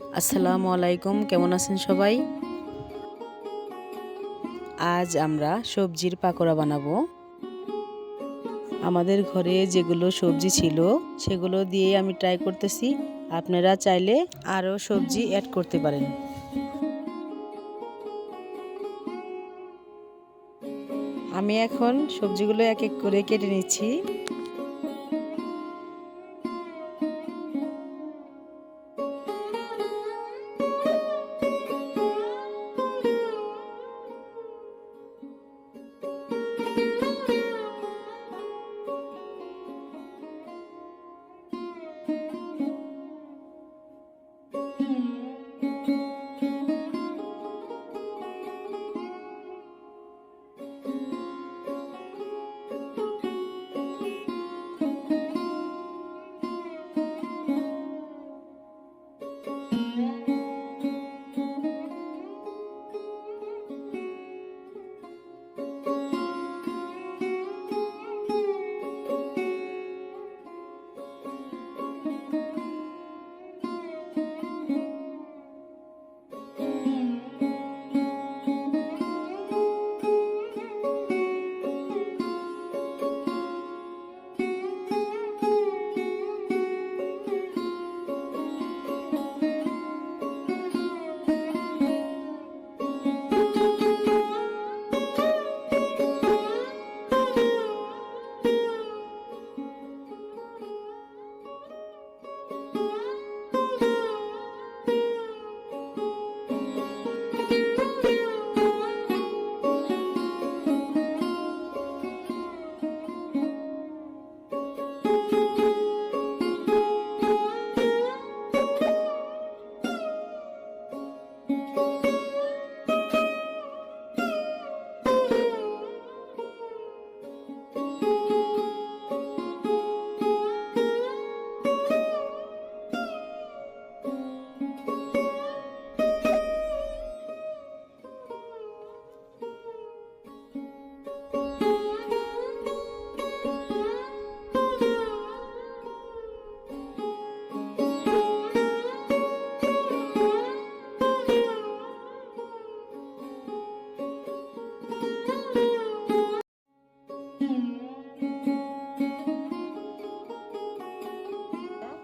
আসসালামু আলাইকুম, কেমন আছেন সবাই? আজ আমরা সবজির পাকোড়া বানাবো। আমাদের ঘরে যেগুলো সবজি ছিল, সেগুলো দিয়ে আমি ট্রাই করতেছি। আপনারা চাইলে আরও সবজি অ্যাড করতে পারেন। আমি এখন সবজিগুলো এক এক করে কেটে নিচ্ছি।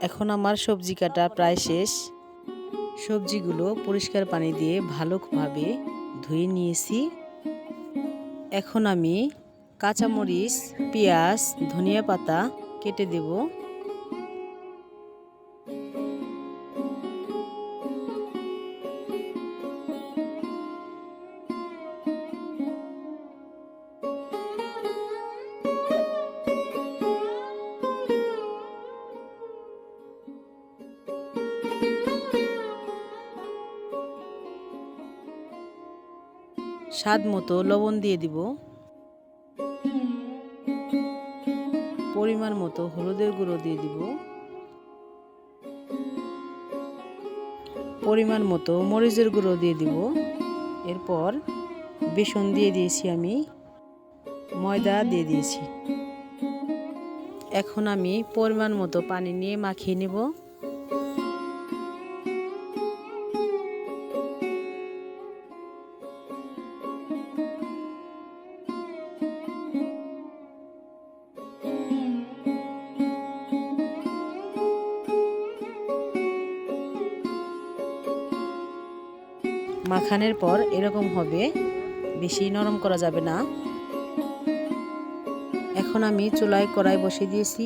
এখন আমার সবজি কাটা প্রায় শেষ। সবজিগুলো পরিষ্কার পানি দিয়ে ভালোভাবে ধুয়ে নিয়েছি। এখন আমি কাঁচামরিচ, পেঁয়াজ, ধনিয়া পাতা কেটে দেব। স্বাদ মতো লবণ দিয়ে দিব। পরিমাণ মতো হলুদের গুঁড়ো দিয়ে দিব। পরিমাণ মতো মরিচের গুঁড়ো দিয়ে দিব। এরপর বেসন দিয়ে দিয়েছি আমি। ময়দা দিয়ে দিয়েছি। এখন আমি পরিমাণ মতো পানি নিয়ে মাখিয়ে নেব। মাখানের পর এরকম হবে। বেশি নরম করা যাবে না। এখন আমি চুলায় কড়াই বসিয়ে দিয়েছি।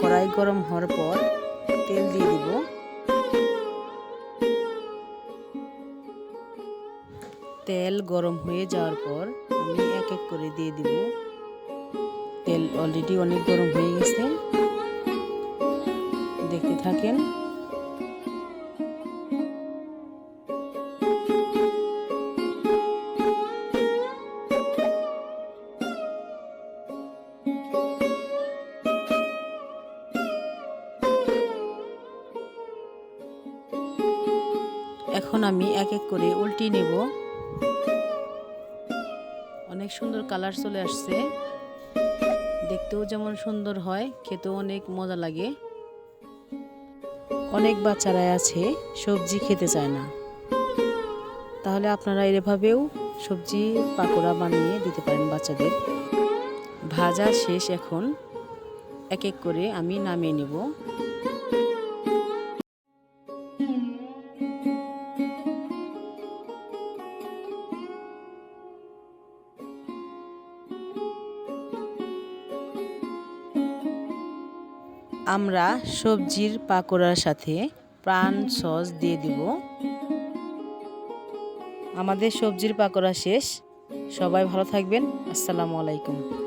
কড়াই গরম হওয়ার পর তেল দিয়ে দিব। তেল গরম হয়ে যাওয়ার পর আমি এক এক করে দিয়ে দিব। তেল অলরেডি অনেক গরম হয়ে গেছে। দেখতে থাকেন। এখন আমি এক এক করে উল্টি নেব। অনেক সুন্দর কালার চলে আসছে। দেখতেও যেমন সুন্দর হয়, খেতেও অনেক মজা লাগে। অনেক বাচ্চারাই আছে, সবজি খেতে চায় না। তাহলে আপনারা এভাবেও সবজি পাকোড়া বানিয়ে দিতে পারেন বাচ্চাদের। ভাজা শেষ এখন। এক এক করে আমি নামিয়ে নেব। আমরা সবজির পাকোড়ার সাথে প্রাণ সস দিয়ে দিব। আমাদের সবজির পাকোড়া শেষ। সবাই ভালো থাকবেন। আসসালামু আলাইকুম।